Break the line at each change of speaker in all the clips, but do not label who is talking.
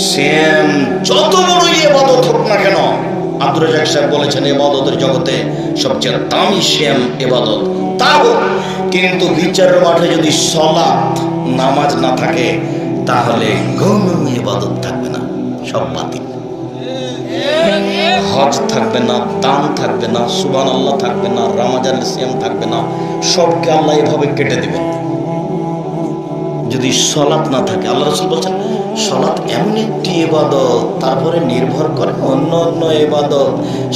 Same না কেন বলেছেন, এবাদতের জগতে সবচেয়ে শ্যাম এবাদত। তা হোক কিন্তু মাঠে যদি সলাৎ নামাজ না থাকে, তাহলে থাকবে না, সব হজ থাকবে না, দান থাকবে না সুবান আল্লাহ থাকবে না থাকবে না, সবকে আল্লাহ এভাবে কেটে দেবেন। যদি সলাৎ না থাকে, আল্লাহ রসুল বলছেন, সলাৎ এমন একটি এবাদত তারপরে নির্ভর করে অন্য অন্য এবাদত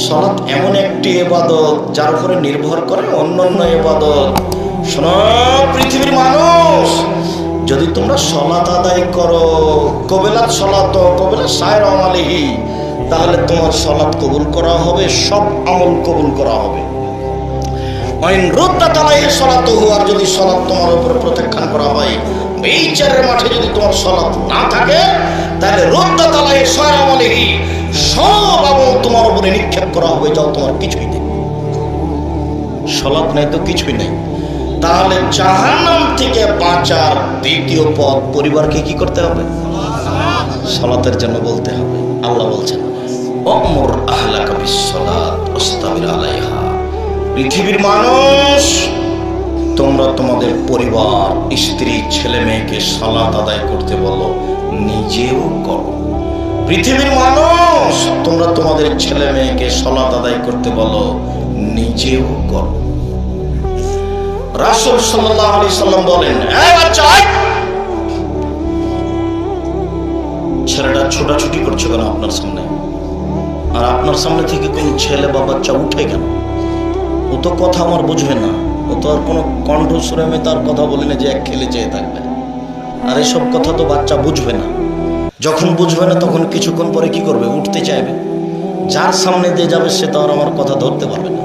সলাৎ এমন একটি এবাদত যার উপরে নির্ভর করে অন্য অন্য এবাদত পৃথিবীর মানুষ, যদি তোমরা সলাৎ আদায় করো, কবেলাত সলাত কবেলা সাহের আমালিহি, তাহলে তোমার সলাৎ কবুল করা হবে, সব আমল কবুল করা হবে। অইন রোদ্দা তালাইয়ের সলাত আর যদি সলাৎ তোমার উপরে প্রত্যাখ্যান করা হয় এই চারের মাঠে যদি তোমার সলাৎ না থাকে, তাহলে রোদ্দা তালাইয়ের সয়ামলেহি সব আমল তোমার উপরে নিক্ষেপ করা হবে, যাও তোমার কিছুই নেই। সলাৎ নাই তো কিছুই নেই। তাহলে জাহান্নাম থেকে বাঁচার দ্বিতীয় পথ পরিবারকে কি করতে হবে? সলাতের জন্য বলতে হবে। আল্লাহ বলছেন, অমর আহলাকা বিশ্বলাত ওস্তাবির আলাইহা। পৃথিবীর মানুষ তোমরা তোমাদের পরিবার, স্ত্রী, ছেলে মেয়েকে সালাত আদায় করতে বলো, নিজেও করো। পৃথিবীর মানুষ, তোমরা তোমাদের ছেলে মেয়েকে সলাত আদায় করতে বলো, নিজেও করো। রাসূল সাল্লাল্লাহু আলাইহি সাল্লাম বলেন এই বাচ্চা আয়!" ছেলেটা ছোটাছুটি করছে কেন আপনার সামনে? আর আপনার সামনে থেকে কোন ছেলে বা বাচ্চা উঠে কেন? ও তো কথা আমার বুঝবে না। ও তো আর কোনো কণ্ঠস্বরে আমি তার কথা বলি না যে এক খেলে চেয়ে থাকবে। আর এসব কথা তো বাচ্চা বুঝবে না। যখন বুঝবে না, তখন কিছুক্ষণ পরে কি করবে? উঠতে চাইবে। যার সামনে দিয়ে যাবে, সে তো আর আমার কথা ধরতে পারবে না।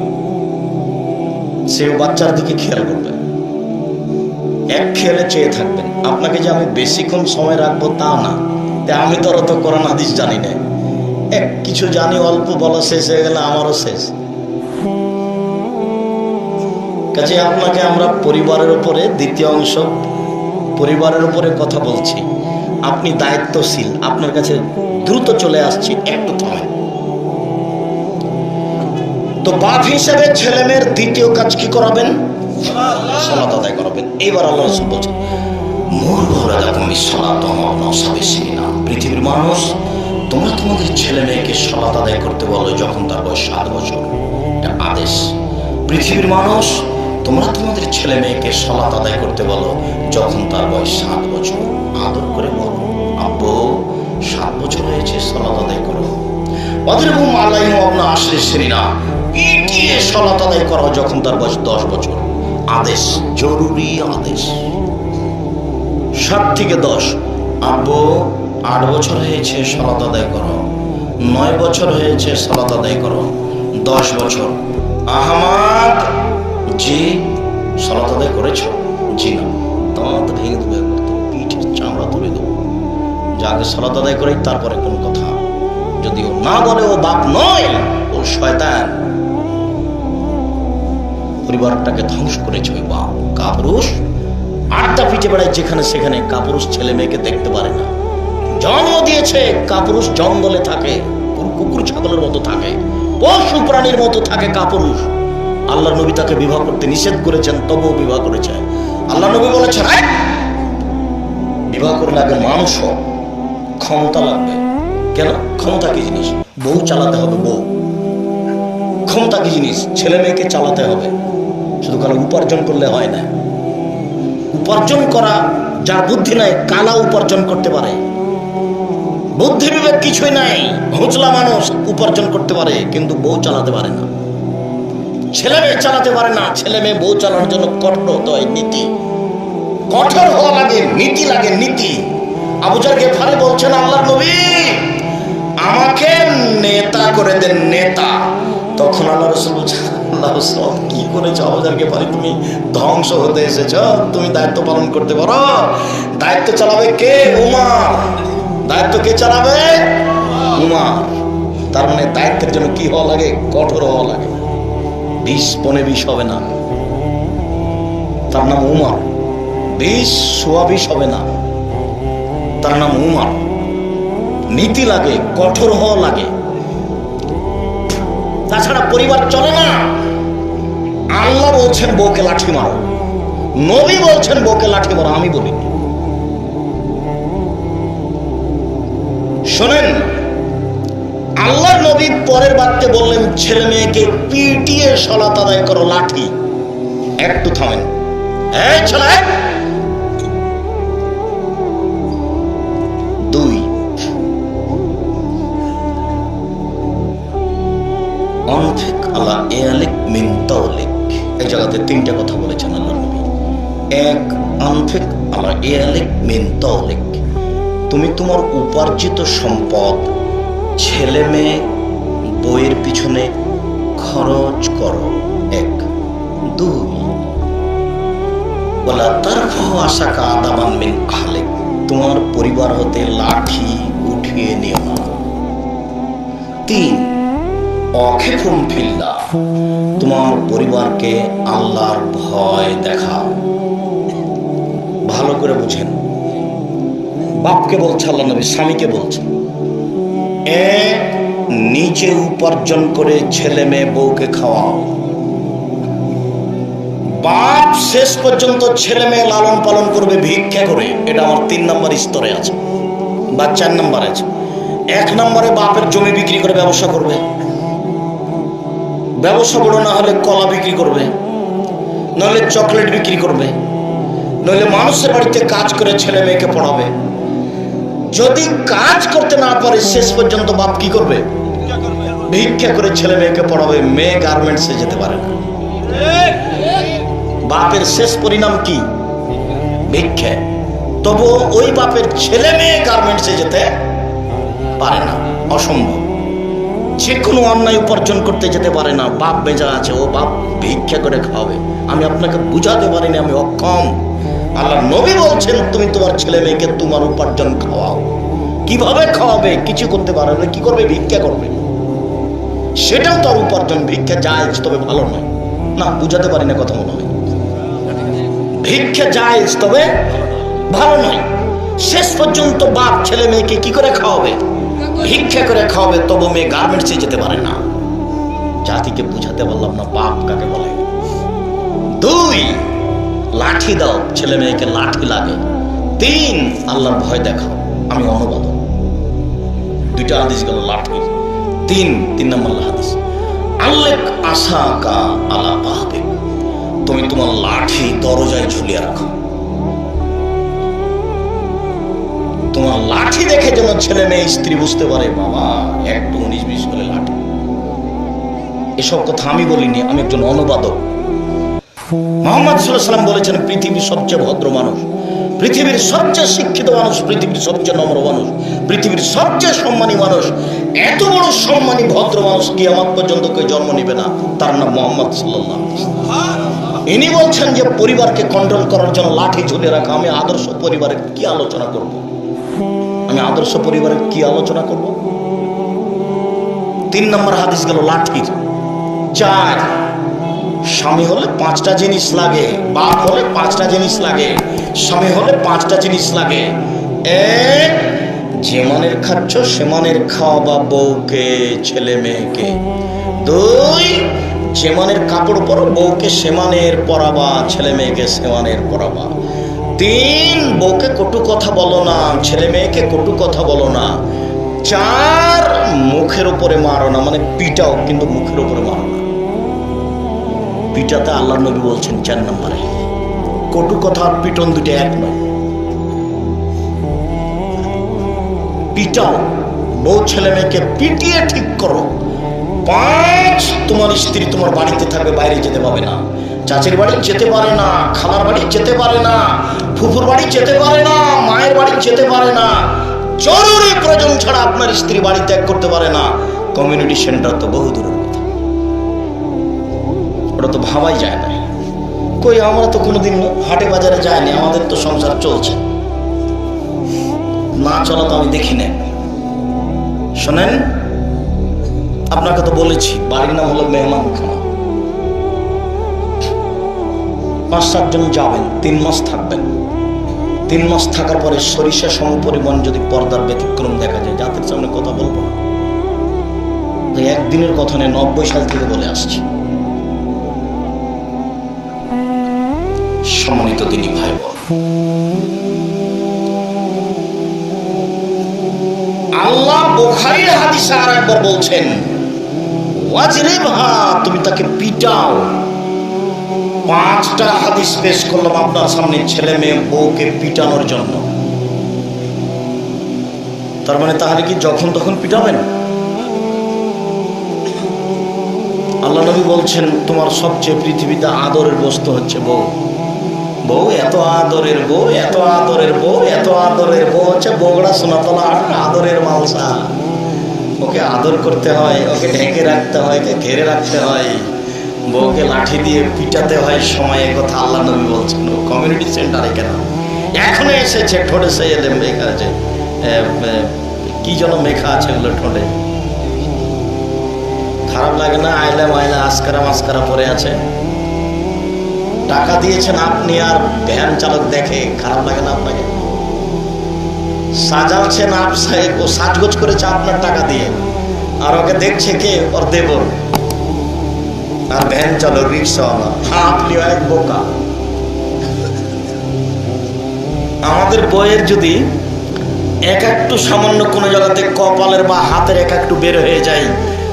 সে বাচ্চার দিকে খেয়াল করবে। এক খেয়ালে চেয়ে থাকবেন। আপনাকে যে আমি বেশিক্ষণ সময় রাখব তা না। তা আমি তো অত কোরআন হাদিস জানি না। এক কিছু জানি, অল্প বলা শেষ হয়ে গেলে আমারও শেষ। কাজে আপনাকে আমরা পরিবারের উপরে দ্বিতীয় অংশ, পরিবারের উপরে কথা বলছি। আপনি দায়িত্বশীল, আপনার কাছে দ্রুত চলে আসছি একটু থামেন তো বাপ হিসেবে ছেলে মেয়ের দ্বিতীয় কাজ কি করাবেন? সলাত আদায় করাবেন। এইবার আল্লাহ বলছেন, মূল না পৃথিবীর মানুষ, তোমরা তোমাদের ছেলে মেয়েকে সলাত আদায় করতে বলো যখন তার বয়স সাত বছর। এটা আদেশ। পৃথিবীর মানুষ তোমরা তোমাদের ছেলে মেয়েকে সলাত আদায় করতে বলো, যখন তার বয়স সাত বছর। আদর করে বলো, আব্বু, সাত বছর হয়েছে সলাত আদায় করো। ওদের এবং আল্লাহ আপনার আসলে সেরিনা পিটিয়ে সলাত আদায় করো যখন তার বয়স দশ বছর। আদেশ, জরুরি আদেশ। সাত থেকে দশ, আব্বু, আট বছর হয়েছে সলাত আদায় করো। নয় বছর হয়েছে সলাত আদায় করো। দশ বছর, আহমাদ জি সলাত করেছ, জি না। দাঁত ভেঙে দেবো একবার তো পিঠের চামড়া তুলে দেবো। যাকে সলাত আদায় করে তারপরে কোন কথা। যদি ও না বলে ও বাপ নয়, ও শয়তান। পরিবারটাকে ধ্বংস করেছে ওই বাপ। কাপুরুষ, আড্ডা পিঠে বেড়ায় যেখানে সেখানে কাপুরুষ ছেলে মেয়েকে দেখতে পারে না। জন্ম দিয়েছে, কাপুরুষ জঙ্গলে থাকে, কুকুর ছাগলের মতো থাকে, পশু প্রাণীর মতো থাকে কাপুরুষ। আল্লাহ নবী তাকে বিবাহ করতে নিষেধ করেছেন তবুও বিবাহ করেছে আল্লাহ নবী বলেছেন বিবাহ করলে আগে মানুষ হোক, ক্ষমতা লাগবে। কেন? ক্ষমতা কি জিনিস? বউ চালাতে হবে বউ। ক্ষমতা কি জিনিস? ছেলে মেয়েকে চালাতে হবে। শুধু কারও উপার্জন করলে হয় না। উপার্জন করা যার বুদ্ধি নাই কালা উপার্জন করতে পারে। বুদ্ধি বিবেক কিছুই নাই। হোঁচলা মানুষ উপার্জন করতে পারে কিন্তু বউ চালাতে পারে না। ছেলে মেয়ে চালাতে পারে না, ছেলে মেয়ে বউ চালানোর জন্য কঠোর হতে হয় নীতি। কঠোর হওয়া লাগে, নীতি লাগে, নীতি। আবুজার গেফারি বলছেন আল্লাহ নবী, আমাকে নেতা করে দেন, নেতা। তখন আল্লাহ রসুল আল্লাহ সব কি করেছ আবুজার গেফারি? তুমি ধ্বংস হতে এসেছ, তুমি দায়িত্ব পালন করতে পারো। দায়িত্ব চালাবে কে? উমার। দায়িত্ব কে চালাবে? উমার। তার মানে দায়িত্বের জন্য কি হওয়া লাগে? কঠোর হওয়া লাগে। বিষ পনে বিষ হবে না। তার নাম উমার। বিষ সোয়া বিষ হবে না। তার নাম উমার। নীতি লাগে, কঠোর হওয়া লাগে। তাছাড়া পরিবার চলে না। আল্লাহ বলছেন, বউকে লাঠি মারো। নবী বলছেন, বউকে লাঠি মারো। আমি বলি শোনেন পরের বাক্যে বললেন, ছেলে মেয়েকে পিটিয়ে সলাত আদায় করো, লাঠি। একটু থামেন। এই ছেলে! দুই। অনফিক আলা এয়ালিক মিন এই জায়গাতে তিনটা কথা বলেছেন আল্লাহ নবী। এক আনফিক আলা এয়ালিক মিন তাওলিক। তুমি তোমার উপার্জিত সম্পদ ছেলে মেয়ে বইয়ের পিছনে খরচ করো, এক, দুই। বলা তার আশাকা আদাবান মিন তোমার পরিবার হতে লাঠি উঠিয়ে নিও না। তিন অখেফুম ফিল্লা তোমার পরিবারকে আল্লাহর ভয় দেখাও। ভালো করে বুঝেন। বাপকে বলছে আল্লাহ নবী, স্বামীকে বলছে। এক নিজে উপার্জন করে ছেলে মেয়ে বউকে খাওয়াও। বাপ শেষ পর্যন্ত ছেলে মেয়ে লালন পালন করবে ভিক্ষা করে। এটা আমার তিন নম্বর স্তরে আছে বা চার নম্বর আছে। এক নম্বরে বাপের জমি বিক্রি করে ব্যবসা করবে। ব্যবসা বড় না হলে কলা বিক্রি করবে। নইলে চকলেট বিক্রি করবে। নইলে মানুষের বাড়িতে কাজ করে ছেলে মেয়েকে পড়াবে। যদি কাজ করতে না পারে, শেষ পর্যন্ত বাপ কি করবে? ভিক্ষা করে ছেলে মেয়েকে পড়াবে, মেয়ে গার্মেন্টসে যেতে পারে না। বাপের শেষ পরিণাম কি? ভিক্ষা। তবু ওই বাপের ছেলে মেয়ে গার্মেন্টসে যেতে পারে না। অসম্ভব। যে কোনো অন্যায় উপার্জন করতে যেতে পারে না। বাপ বেজা আছে, ও বাপ ভিক্ষা করে খাওয়াবে। আমি আপনাকে বুঝাতে পারিনি, আমি অক্ষম। আল্লাহ নবী বলছেন, তুমি তোমার ছেলে মেয়েকে তোমার উপার্জন খাওয়াও। কীভাবে খাওয়াবে? কিছু করতে পারবে কি করবে? ভিক্ষা করবে। সেটাও তার উপার্জন ভিক্ষা যায় তবে ভালো নয়। না, বুঝাতে পারি না কথা মনে হয়। ভিক্ষা যায় তবে ভালো নয়। শেষ পর্যন্ত বাপ ছেলে মেয়েকে কি করে খাওয়াবে? ভিক্ষা করে খাওয়াবে, তবু মেয়ে গার্মেন্টসে যেতে পারে না। জাতিকে বুঝাতে পারলাম না, বাপ কাকে বলে। দুই, লাঠি দাও, ছেলে মেয়েকে লাঠি লাগে। তিন, আল্লাহর ভয় দেখাও। আমি অনুবাদ দুইটা হাদিস গেল, লাঠি তিন তিন নম্বর হাদিস। আল্লেক আশা কা আলা পাহাবে তুমি তোমার লাঠি দরজায় ঝুলিয়ে রাখো। তোমার লাঠি দেখে যেন ছেলে মেয়ে, স্ত্রী বুঝতে পারে, বাবা একটু উনিশ বিশ করে লাঠি। এসব কথা আমি বলিনি, আমি একজন অনুবাদক। মোহাম্মদ সাল্লাম বলেছেন, পৃথিবীর সবচেয়ে ভদ্র মানুষ পৃথিবীর সবচেয়ে শিক্ষিত মানুষ, পৃথিবীর সবচেয়ে নম্র মানুষ, পৃথিবীর সবচেয়ে সম্মানী মানুষ, এত বড় সম্মানী ভদ্র মানুষ কি আমার পর্যন্ত কেউ জন্ম নেবে না। তার নাম মোহাম্মদ সাল্লাহ ইনি বলছেন যে পরিবারকে কন্ট্রোল করার জন্য লাঠি ঝুলে রাখা, আমি আদর্শ পরিবারের কি আলোচনা করব? আমি আদর্শ পরিবারের কি আলোচনা করব? তিন নম্বর হাদিস গেল লাঠির, চার স্বামী হলে পাঁচটা জিনিস লাগে, বাপ হলে পাঁচটা জিনিস লাগে, স্বামী হলে পাঁচটা জিনিস লাগে। এক, যে মানের খাচ্ছ সে মানের খাওয়াবা বউকে, ছেলে মেয়েকে। দুই, যে মানের কাপড় পরো বউকে সেমানের পরাবা, ছেলে মেয়েকে সেমানের পরাবা। তিন, বউকে কটু কথা বলো না, ছেলে মেয়েকে কটু কথা বলো না। চার, মুখের উপরে মারো না মানে পিটাও, কিন্তু মুখের উপরে মারো না। পিটাতে আল্লাহ নবী বলছেন চার নম্বরে। কটু কথা আর পিটন দুটো এক নয়। পিটাও, বউ ছেলে মেয়েকে পিটিয়ে ঠিক করো। পাঁচ, তোমার স্ত্রী তোমার বাড়িতে থাকবে, বাইরে যেতে পাবে না। চাচির বাড়ি যেতে পারে না, খালার বাড়ি যেতে পারে না, ফুফুর বাড়ি যেতে পারে না, মায়ের বাড়ি যেতে পারে না। জরুরি প্রয়োজন ছাড়া আপনার স্ত্রী বাড়ি ত্যাগ করতে পারে না। কমিউনিটি সেন্টার তো বহু ওটা তো ভাবাই যায় না। কই, আমরা তো কোনোদিন হাটে বাজারে যাইনি, আমাদের তো সংসার চলছে। না চলা তো আমি দেখি না শোনেন, আপনাকে তো বলেছি, বাড়ির নাম হলো মেহমান খানা। পাঁচ সাতজন যাবেন, তিন মাস থাকবেন। তিন মাস থাকার পরে সরিষা সমপরিমাণ যদি পর্দার ব্যতিক্রম দেখা যায়, জাতির সামনে কথা বলব না। একদিনের কথা নেই নব্বই সাল থেকে বলে আসছি। সম্মানিত তিনি ভাই আল্লাহ বোখারির হাদিসে আর একবার বলছেন তুমি তাকে পিটাও। পাঁচটা হাদিস পেশ করলাম আপনার সামনে ছেলে মেয়ে বউকে পিটানোর জন্য। তার মানে তাহলে কি যখন তখন পিটাবেন? আল্লাহ নবী বলছেন, তোমার সবচেয়ে পৃথিবীতে আদরের বস্তু হচ্ছে বউ। বউ এত আদরের বউ, এত আদরের বউ, এত আদরের বউ হচ্ছে বগড়া সোনাতলা আট আদরের মালসা। ওকে আদর করতে হয়, ওকে ঢেকে রাখতে হয়, ওকে ঘেরে রাখতে হয়। বউকে লাঠি দিয়ে পিটাতে হয়, সময়ে কথা আল্লাহ নবী বলছেন। কমিউনিটি সেন্টারে কেন? এখনও এসেছে ঠোঁটে সে এলে মেঘা আছে কি যেন মেঘা আছে ওগুলো ঠোঁটে। খারাপ লাগে না আইলা মাইলা আসকারা মাস্কারা পরে আছে। টাকা দিয়েছেন আপনি আর ভ্যান চালক দেখে, খারাপ লাগে না আপনাকে? সাজাচ্ছেন আপ ও সাজগোজ করেছে আপনার টাকা দিয়ে। আর ওকে দেখছে কে? ওর দেবর। আর ভ্যান চালক রিক্সাওয়ালা আপনি এক বোকা। আমাদের বইয়ের যদি এক একটু সামান্য কোনো জায়গাতে কপালের বা হাতের এক একটু বের হয়ে যায়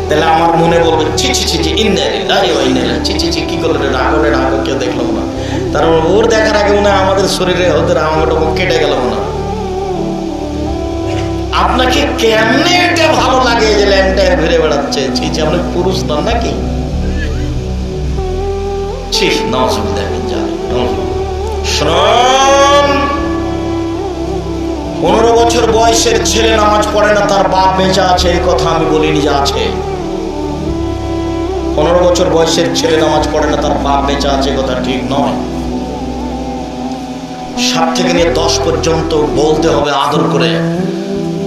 তাহলে আমার মনে বলবে ছি ছি ছি ছি ইন্নারি ওই ছি ছি ছি কি করল রে? রাগো কেউ দেখলাম না। তারপর ওর দেখার আগে মনে আমাদের শরীরে ওদের আমাকে কেটে গেল না আপনাকে কেমনে এটা ভালো লাগে যে ল্যাংটায় ঘুরে বেড়াচ্ছে? ছি ছি আপনি পুরুষ নন নাকি? ছি নজুবিল্লাহ মিন জালিক, পনেরো বছর বয়সের ছেলে নামাজ পড়ে না তার বাপ বেঁচে আছে এই কথা আমি বলিনি যে আছে। পনেরো বছর বয়সের ছেলে নামাজ পড়ে না, তার বাপ বেঁচে আছে কথা ঠিক নয়। সাত থেকে নিয়ে দশ পর্যন্ত বলতে হবে, আদর করে।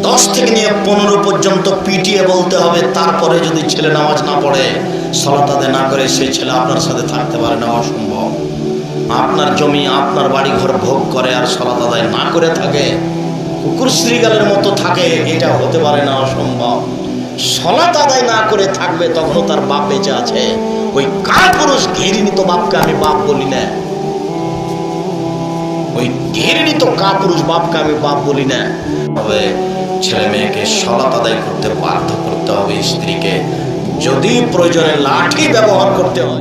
দশ থেকে নিয়ে পনেরো পর্যন্ত পিটিয়ে বলতে হবে, তারপরে যদি ছেলে নামাজ না পড়ে, সলাত আদায় না করে, সেই ছেলে আপনার সাথে থাকতে পারে না, অসম্ভব। আপনার জমি, আপনার বাড়ি ঘর ভোগ করে আর সলাত আদায় না করে থাকে, কুকুর শ্রীগালের মতো থাকে, এটা হতে পারে না, অসম্ভব। সলাত আদায় না করে থাকবে, তখনও তার বাপ বেঁচে আছে। ওই কার পুরুষ ঘেরিনি বাপকে আমি বাপ বলি না? ওই ঘৃণিত তো কা পুরুষ বাপকে আমি বাপ বলি না? তবে ছেলে মেয়েকে সলাত আদায় করতে বাধ্য করতে হবে স্ত্রীকে। যদি প্রয়োজনে লাঠি ব্যবহার করতে হয়